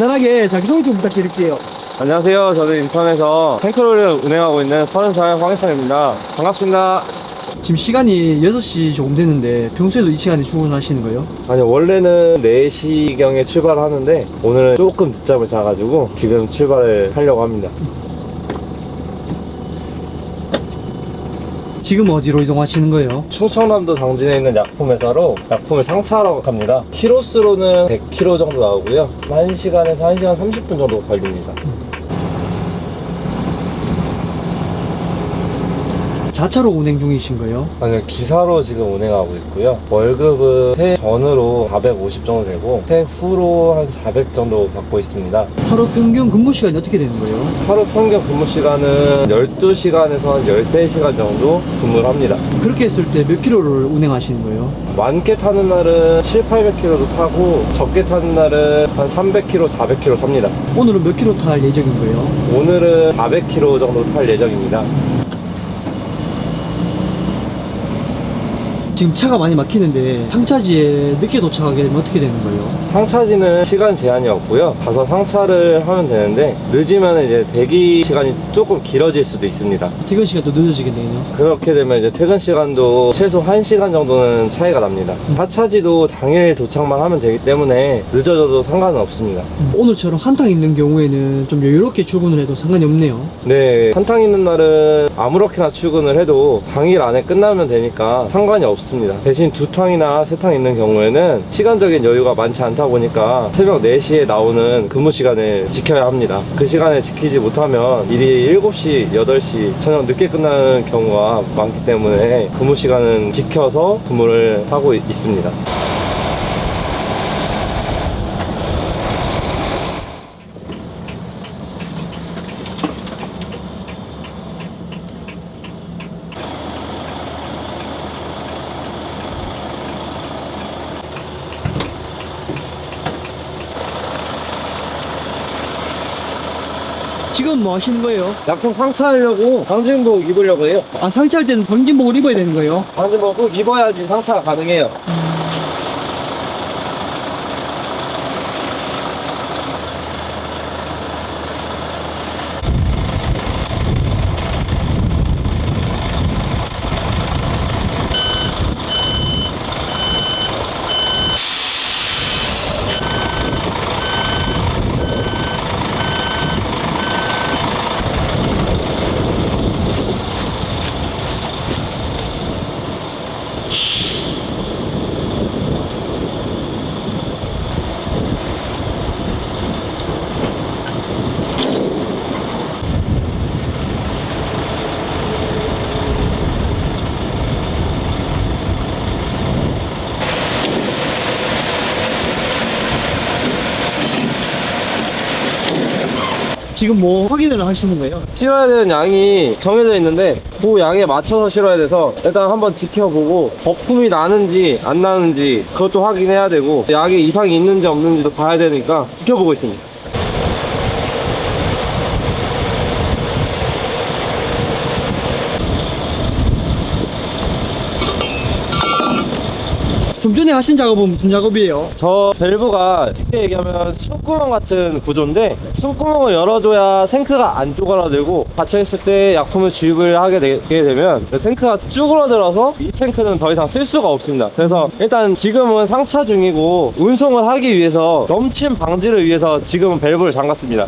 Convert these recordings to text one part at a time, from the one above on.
간단하게 자기소개 좀 부탁드릴게요. 안녕하세요. 저는 인천에서 탱크로를 운행하고 있는 30살 황희찬입니다. 반갑습니다. 지금 시간이 6시 조금 됐는데 평소에도 이 시간에 출근하시는 거예요? 아니, 원래는 4시경에 출발을 하는데 오늘은 조금 늦잠을 자가지고 지금 출발을 하려고 합니다. 지금 어디로 이동하시는 거예요? 충청남도 당진에 있는 약품회사로 약품을 상차하러 갑니다. 키로수로는 100km 정도 나오고요. 1시간에서 1시간 30분 정도 걸립니다. 자차로 운행 중이신 거예요? 아니요 기사로 지금 운행하고 있고요 월급은 퇴 전으로 450 정도 되고 퇴 후로 한 400 정도 받고 있습니다 하루 평균 근무 시간이 어떻게 되는 거예요? 하루 평균 근무 시간은 12시간에서 한 13시간 정도 근무를 합니다 그렇게 했을 때 몇 킬로를 운행하시는 거예요? 많게 타는 날은 7, 800km도 타고 적게 타는 날은 한 300km, 400km 탑니다 오늘은 몇 킬로 탈 예정인 거예요? 오늘은 400km 정도 탈 예정입니다 지금 차가 많이 막히는데 상차지에 늦게 도착하게 되면 어떻게 되는 거예요? 상차지는 시간 제한이 없고요. 가서 상차를 하면 되는데 늦으면 이제 대기 시간이 조금 길어질 수도 있습니다. 퇴근 시간도 늦어지겠네요. 그렇게 되면 이제 퇴근 시간도 최소 1시간 정도는 차이가 납니다. 하차지도 당일 도착만 하면 되기 때문에 늦어져도 상관은 없습니다. 음, 오늘처럼 한탕 있는 경우에는 좀 여유롭게 출근을 해도 상관이 없네요. 네, 한탕 있는 날은 아무렇게나 출근을 해도 당일 안에 끝나면 되니까 상관이 없 습니다. 대신 두 탕이나 세 탕 있는 경우에는 시간적인 여유가 많지 않다 보니까 새벽 4시에 나오는 근무 시간을 지켜야 합니다. 그 시간에 지키지 못하면 일이 7시, 8시 저녁 늦게 끝나는 경우가 많기 때문에 근무 시간은 지켜서 근무를 하고 있- 있습니다. 지금 뭐 하시는 거예요? 약품 상차하려고 방진복 입으려고 해요. 아, 상차할 때는 방진복을 입어야 되는 거예요? 방진복 꼭 입어야지 상차가 가능해요. 지금 뭐 확인을 하시는 거예요? 실어야 되는 양이 정해져 있는데 그 양에 맞춰서 실어야 돼서 일단 한번 지켜보고 거품이 나는지 안 나는지 그것도 확인해야 되고 양에 이상이 있는지 없는지도 봐야 되니까 지켜보고 있습니다. 좀 전에 하신 작업은 무슨 작업이에요? 저 밸브가 쉽게 얘기하면 숨구멍 같은 구조인데 숨구멍을 열어줘야 탱크가 안 쪼그라들고 닫혀있을 때 약품을 주입을 하게 되게 되면 탱크가 쭈그러들어서 이 탱크는 더 이상 쓸 수가 없습니다. 그래서 일단 지금은 상차 중이고 운송을 하기 위해서 넘침 방지를 위해서 지금은 밸브를 잠갔습니다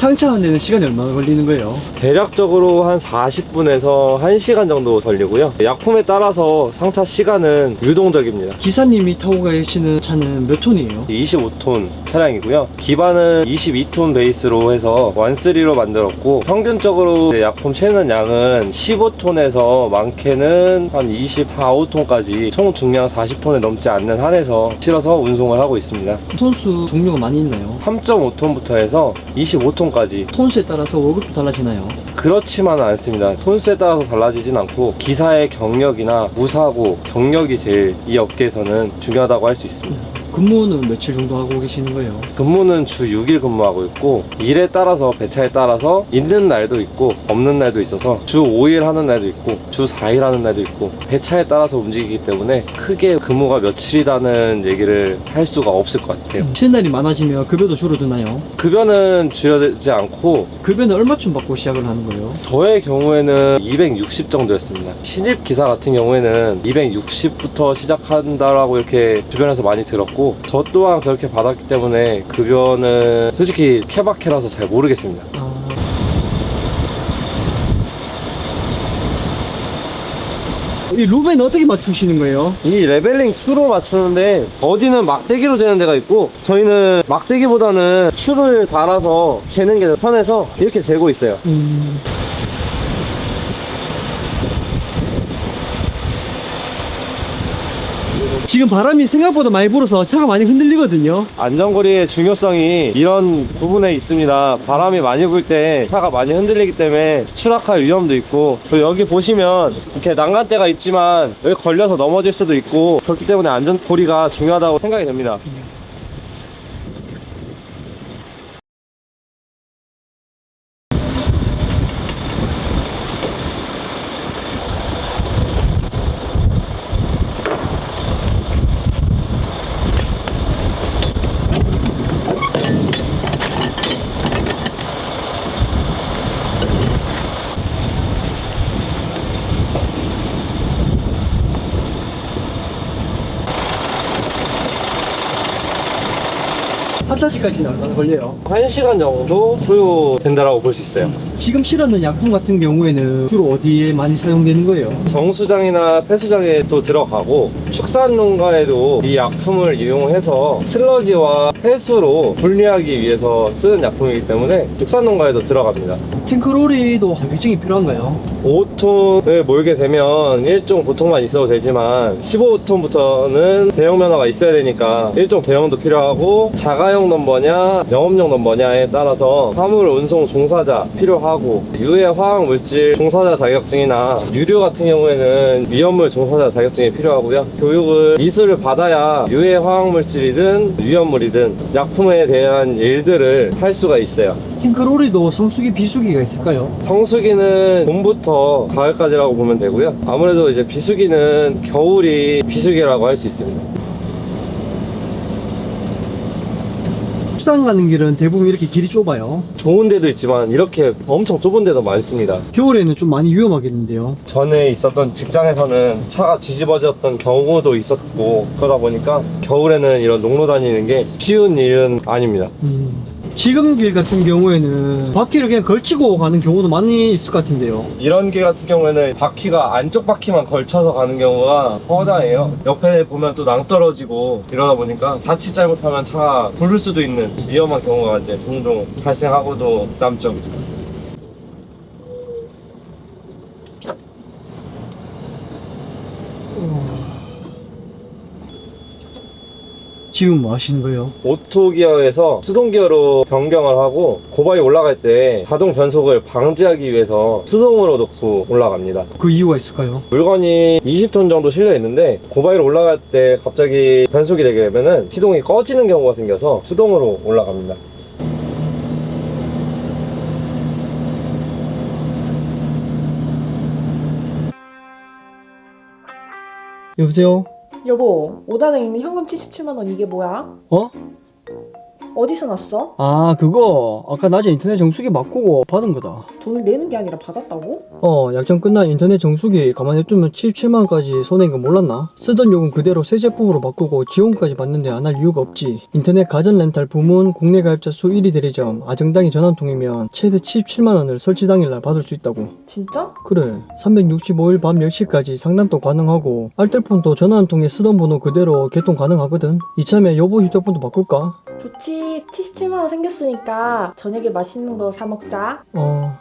상차하는 데는 시간이 얼마나 걸리는 거예요? 대략적으로 한 40분에서 1시간 정도 걸리고요 약품에 따라서 상차 시간은 유동적입니다 기사님이 타고 계시는 차는 몇 톤이에요? 25톤 차량이고요. 기반은 22톤 베이스로 해서 완쓰리로 만들었고 평균적으로 약품 채는 양은 15톤에서 많게는 한 24, 5톤까지 총 중량 40톤에 넘지 않는 한에서 실어서 운송을 하고 있습니다. 톤수 종류가 많이 있나요? 3.5톤부터 해서 25톤 까지 톤수에 따라서 월급도 달라지나요? 그렇지만은 않습니다. 톤수에 따라서 달라지진 않고 기사의 경력이나 무사고 경력이 제일 이 업계에서는 중요하다고 할 수 있습니다. 근무는 며칠 정도 하고 계시는 거예요? 근무는 주 6일 근무하고 있고 일에 따라서 배차에 따라서 있는 날도 있고 없는 날도 있어서 주 5일 하는 날도 있고 주 4일 하는 날도 있고 배차에 따라서 움직이기 때문에 크게 근무가 며칠이라는 얘기를 할 수가 없을 것 같아요. 쉬는 날이 많아지면 급여도 줄어드나요? 급여는 줄여들지 않고 급여는 얼마쯤 받고 시작을 하는 거예요? 저의 경우에는 260 정도였습니다. 신입 기사 같은 경우에는 260부터 시작한다라고 이렇게 주변에서 많이 들었고 저 또한 그렇게 받았기 때문에 급여는 솔직히 케바케라서 잘 모르겠습니다. 아... 이 루벤 어떻게 맞추시는 거예요? 이 레벨링 추로 맞추는데 어디는 막대기로 재는 데가 있고 저희는 막대기보다는 추를 달아서 재는 게 더 편해서 이렇게 재고 있어요 음... 지금 바람이 생각보다 많이 불어서 차가 많이 흔들리거든요. 안전거리의 중요성이 이런 부분에 있습니다 바람이 많이 불 때 차가 많이 흔들리기 때문에 추락할 위험도 있고 그리고 여기 보시면 이렇게 난간대가 있지만 여기 걸려서 넘어질 수도 있고 그렇기 때문에 안전고리가 중요하다고 생각이 됩니다 한차시까지는 얼마나 걸려요? 1시간 정도 소요된다라고 볼 수 있어요. 지금 실었는 약품 같은 경우에는 주로 어디에 많이 사용되는 거예요? 정수장이나 폐수장에 또 들어가고 축산 농가에도 이 약품을 이용해서 슬러지와 폐수로 분리하기 위해서 쓰는 약품이기 때문에 축산 농가에도 들어갑니다. 탱크로리도 자격증이 필요한가요? 5톤을 몰게 되면 1종 보통만 있어도 되지만 15톤부터는 대형 면허가 있어야 되니까 1종 대형도 필요하고 자가용 넘버냐 영업용 넘버냐에 따라서 화물 운송 종사자 필요하고 유해 화학 물질 종사자 자격증이나 유류 같은 경우에는 위험물 종사자 자격증이 필요하고요 교육을 이수를 받아야 유해 화학 물질이든 위험물이든 약품에 대한 일들을 할 수가 있어요 탱크로리도 성수기 비수기가 있을까요? 성수기는 봄부터 가을까지라고 보면 되고요. 아무래도 이제 비수기는 겨울이 비수기라고 할 수 있습니다. 수상 가는 길은 대부분 이렇게 길이 좁아요. 좋은 데도 있지만 이렇게 엄청 좁은 데도 많습니다. 겨울에는 좀 많이 위험하겠는데요. 전에 있었던 직장에서는 차가 뒤집어졌던 경우도 있었고 그러다 보니까 겨울에는 이런 농로 다니는 게 쉬운 일은 아닙니다. 음. 지금 길 같은 경우에는 바퀴를 그냥 걸치고 가는 경우도 많이 있을 것 같은데요. 이런 길 같은 경우에는 바퀴가 안쪽 바퀴만 걸쳐서 가는 경우가 허다해요. 옆에 보면 또 낭떨어지고 이러다 보니까 자칫 잘못하면 차가 부를 수도 있는 위험한 경우가 이제 종종 발생하고도 남죠. 지금 뭐 하시는 거예요? 오토 기어에서 수동 기어로 변경을 하고 고바위 올라갈 때 자동 변속을 방지하기 위해서 수동으로 놓고 올라갑니다. 그 이유가 있을까요? 물건이 20톤 정도 실려 있는데 고바위로 올라갈 때 갑자기 변속이 되게 되면은 시동이 꺼지는 경우가 생겨서 수동으로 올라갑니다. 여보세요? 여보, 5단에 있는 현금 77만 원 이게 뭐야? 어? 어디서 났어? 아 그거 아까 낮에 인터넷 정수기 바꾸고 받은 거다. 돈을 내는 게 아니라 받았다고? 어 약정 끝난 인터넷 정수기 가만히 두면 77만원까지 손해인 거 몰랐나? 쓰던 요금 그대로 새 제품으로 바꾸고 지원까지 받는데 안 할 이유가 없지 인터넷 가전 렌탈 부문 국내 가입자 수 1위 대리점 아정당이 전화통이면 최대 77만원을 설치 당일날 받을 수 있다고 진짜? 그래 365일 밤 10시까지 상담도 가능하고 알뜰폰도 전화 한 통에 쓰던 번호 그대로 개통 가능하거든 이참에 여보 휴대폰도 바꿀까? 좋지. 77만원 생겼으니까 저녁에 맛있는 거 사 먹자. 어...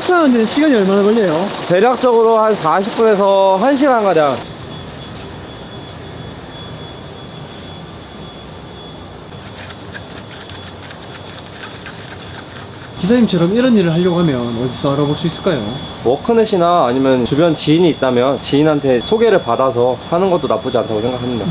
하차하는 시간이 얼마나 걸려요? 대략적으로 한 40분에서 1시간 가량 기사님처럼 이런 일을 하려고 하면 어디서 알아볼 수 있을까요? 워크넷이나 아니면 주변 지인이 있다면 지인한테 소개를 받아서 하는 것도 나쁘지 않다고 생각합니다.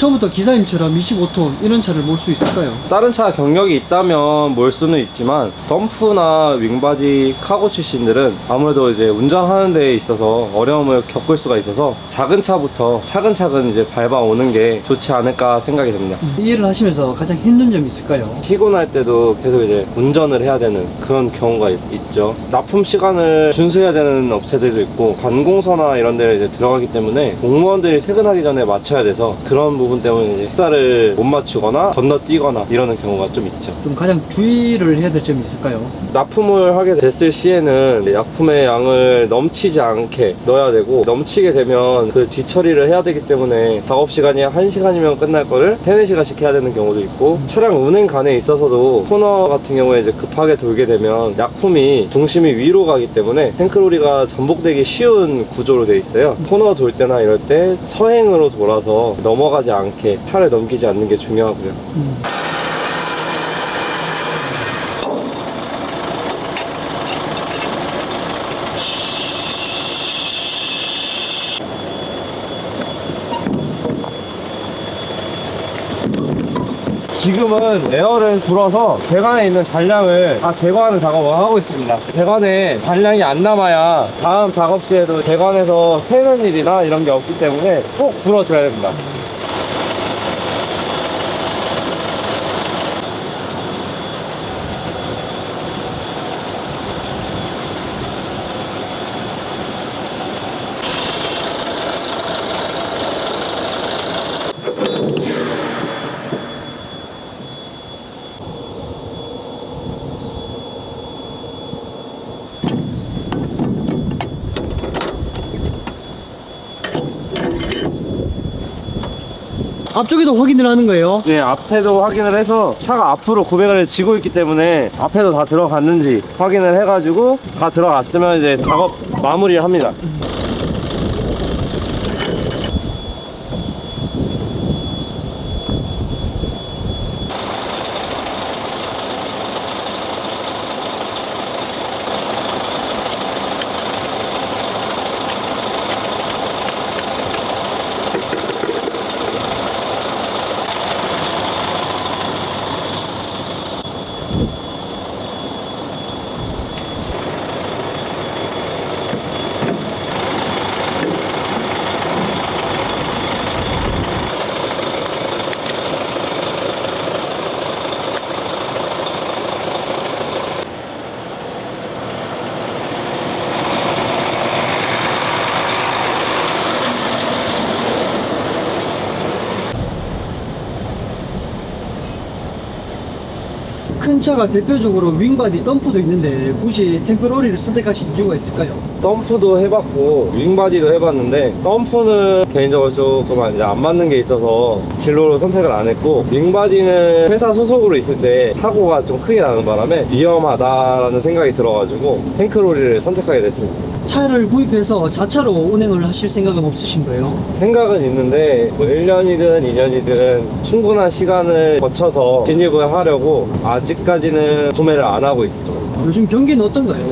처음부터 기사님처럼 25톤 이런 차를 몰 수 있을까요? 다른 차 경력이 있다면 몰 수는 있지만 덤프나 윙바디 카고 출신들은 아무래도 이제 운전하는 데 있어서 어려움을 겪을 수가 있어서 작은 차부터 차근차근 이제 밟아오는 게 좋지 않을까 생각이 됩니다. 이 일을 하시면서 가장 힘든 점이 있을까요? 피곤할 때도 계속 이제 운전을 해야 되는 그런 경우가 있, 죠 납품 시간을 준수해야 되는 업체들도 있고 관공서나 이런 데를 이제 들어가기 때문에 공무원들이 퇴근하기 전에 맞춰야 돼서 그런 부분 때문에 이제 식사를 못 맞추거나 건너뛰거나 이러는 경우가 좀 있죠. 좀 가장 주의를 해야 될 점이 있을까요? 납품을 하게 됐을 시에는 약품의 양을 넘치지 않게 넣어야 되고 넘치게 되면 그 뒤처리를 해야 되기 때문에 작업 시간이 1시간이면 끝날 거를 3, 4시간씩 해야 되는 경우도 있고 차량 운행 간에 있어서도 코너 같은 경우에 이제 급하게 돌게 되면 약품이 중심이 위로 가기 때문에 탱크로리가 전복되기 쉬운 구조로 돼 있어요 코너 돌 때나 이럴 때 서행으로 돌아서 넘어가지 않게 차를 넘기지 않는 게 중요하고요 음. 지금은 에어를 불어서 배관에 있는 잔량을 다 제거하는 작업을 하고 있습니다. 배관에 잔량이 안 남아야 다음 작업 시에도 배관에서 새는 일이나 이런 게 없기 때문에 꼭 불어줘야 됩니다. 앞쪽에도 확인을 하는 거예요? 네, 앞에도 확인을 해서 차가 앞으로 고배관을 지고 있기 때문에 앞에도 다 들어갔는지 확인을 해가지고 다 들어갔으면 이제 작업 마무리를 합니다. 큰 차가 대표적으로 윙바디 덤프도 있는데 굳이 탱크로리를 선택하신 이유가 있을까요? 덤프도 해봤고 윙바디도 해봤는데 덤프는 개인적으로 조금 이제 안 맞는 게 있어서 진로로 선택을 안 했고 윙바디는 회사 소속으로 있을 때 사고가 좀 크게 나는 바람에 위험하다라는 생각이 들어가지고 탱크로리를 선택하게 됐습니다. 차를 구입해서 자차로 운행을 하실 생각은 없으신 거예요? 생각은 있는데 뭐 1년이든 2년이든 충분한 시간을 거쳐서 진입을 하려고 아직까지는 구매를 안 하고 있습니다. 요즘 경기는 어떤가요?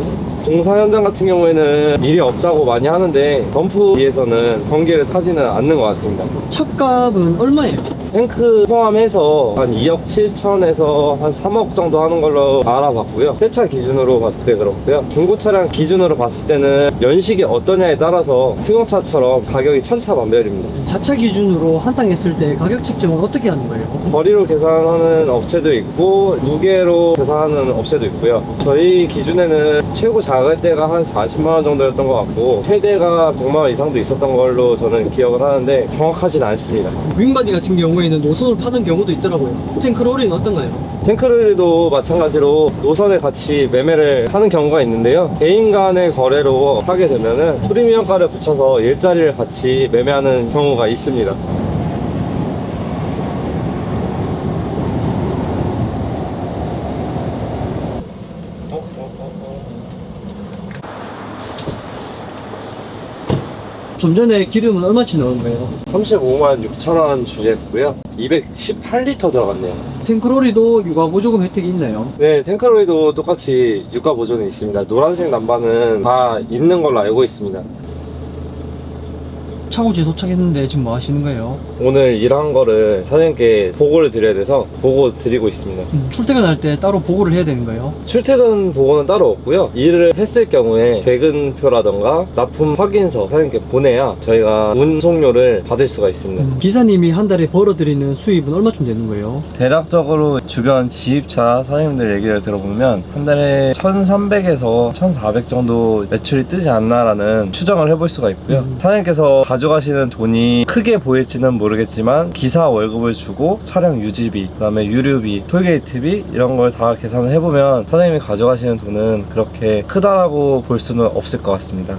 공사 현장 같은 경우에는 일이 없다고 많이 하는데 덤프에서는 경기를 타지는 않는 것 같습니다. 차값은 얼마예요? 탱크 포함해서 한 2억 7천에서 한 3억 정도 하는 걸로 알아봤고요. 새차 기준으로 봤을 때 그렇고요. 중고 차량 기준으로 봤을 때는 연식이 어떠냐에 따라서 승용차처럼 가격이 천차만별입니다. 자차 기준으로 한탕 했을 때 가격 책정은 어떻게 하는 거예요? 거리로 계산하는 업체도 있고 무게로 계산하는 업체도 있고요. 저희 기준에는 최고 작을 때가 한 40만 원 정도였던 것 같고 최대가 100만 원 이상도 있었던 걸로 저는 기억을 하는데 정확하진 않습니다. 윙바디 같은 경우 에는 노선을 파는 경우도 있더라고요. 탱크로리는 어떤가요? 탱크를도 마찬가지로 노선에 같이 매매를 하는 경우가 있는데요. 개인 간의 거래로 하게 되면은 프리미엄가를 붙여서 일자리를 같이 매매하는 경우가 있습니다. 좀 전에 기름은 얼마치 넣은 거예요? 35만 6천 원 주겠고요. 218리터 들어갔네요. 탱크로리도 육아 보조금 혜택이 있나요? 네, 탱크로이도 똑같이 유가 보존이 있습니다. 노란색 남반은 다 있는 걸로 알고 있습니다. 차고지에 도착했는데 지금 뭐 하시는 거예요? 오늘 일한 거를 사장님께 보고를 드려야 돼서 보고 드리고 있습니다. 음, 출퇴근할 때 따로 보고를 해야 되는 거예요? 출퇴근 보고는 따로 없고요. 일을 했을 경우에 퇴근표라던가 납품 확인서 사장님께 보내야 저희가 운송료를 받을 수가 있습니다. 음, 기사님이 한 달에 벌어들이는 수입은 얼마쯤 되는 거예요? 대략적으로 주변 지입차 사장님들 얘기를 들어보면 한 달에 1300에서 1400 정도 매출이 뜨지 않나라는 추정을 해볼 수가 있고요. 음. 사장님께서 가 져가시는 돈이 크게 보일지는 모르겠지만 기사 월급을 주고 차량 유지비, 그다음에 유류비, 톨게이트비 이런 걸 다 계산을 해보면 사장님이 가져가시는 돈은 그렇게 크다라고 볼 수는 없을 것 같습니다.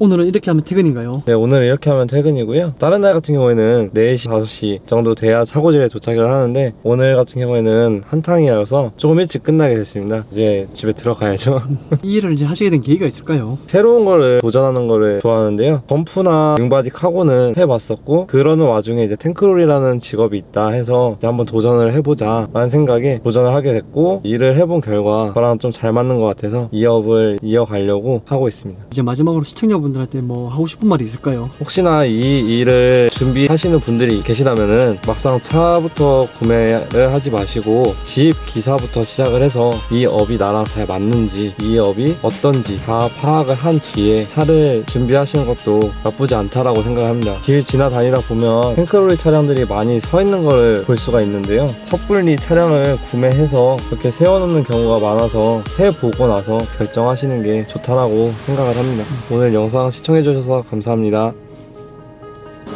오늘은 이렇게 하면 퇴근인가요? 네, 오늘 이렇게 하면 퇴근이고요. 다른 날 같은 경우에는 4시, 5시 정도 돼야 사고질에 도착을 하는데 오늘 같은 경우에는 한탕이어서 조금 일찍 끝나게 됐습니다. 이제 집에 들어가야죠. 이 일을 이제 하시게 된 계기가 있을까요? 새로운 거를 도전하는 거를 좋아하는데요. 범프나 윙바디 카고는 해봤었고 그러는 와중에 이제 탱크롤이라는 직업이 있다 해서 이제 한번 도전을 해보자 라는 생각에 도전을 하게 됐고 일을 해본 결과 저랑 좀 잘 맞는 것 같아서 이 업을 이어가려고 하고 있습니다. 이제 마지막으로 시청자분 들한테 뭐 하고 싶은 말이 있을까요? 혹시나 이 일을 준비하시는 분들이 계시다면은 막상 차부터 구매를 하지 마시고 집 기사부터 시작을 해서 이 업이 나랑 잘 맞는지 이 업이 어떤지 다 파악을 한 뒤에 차를 준비하시는 것도 나쁘지 않다라고 생각합니다. 길 지나다니다 보면 탱크로리 차량들이 많이 서 있는 걸볼 수가 있는데요. 섣불리 차량을 구매해서 그렇게 세워놓는 경우가 많아서 해 보고 나서 결정하시는 게 좋다라고 생각을 합니다. 오늘 영상 시청해주셔서 감사합니다.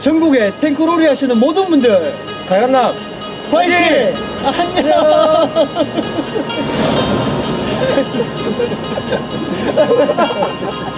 전국에 탱크로리 하시는 모든 분들 가연남 화이팅! 안녕!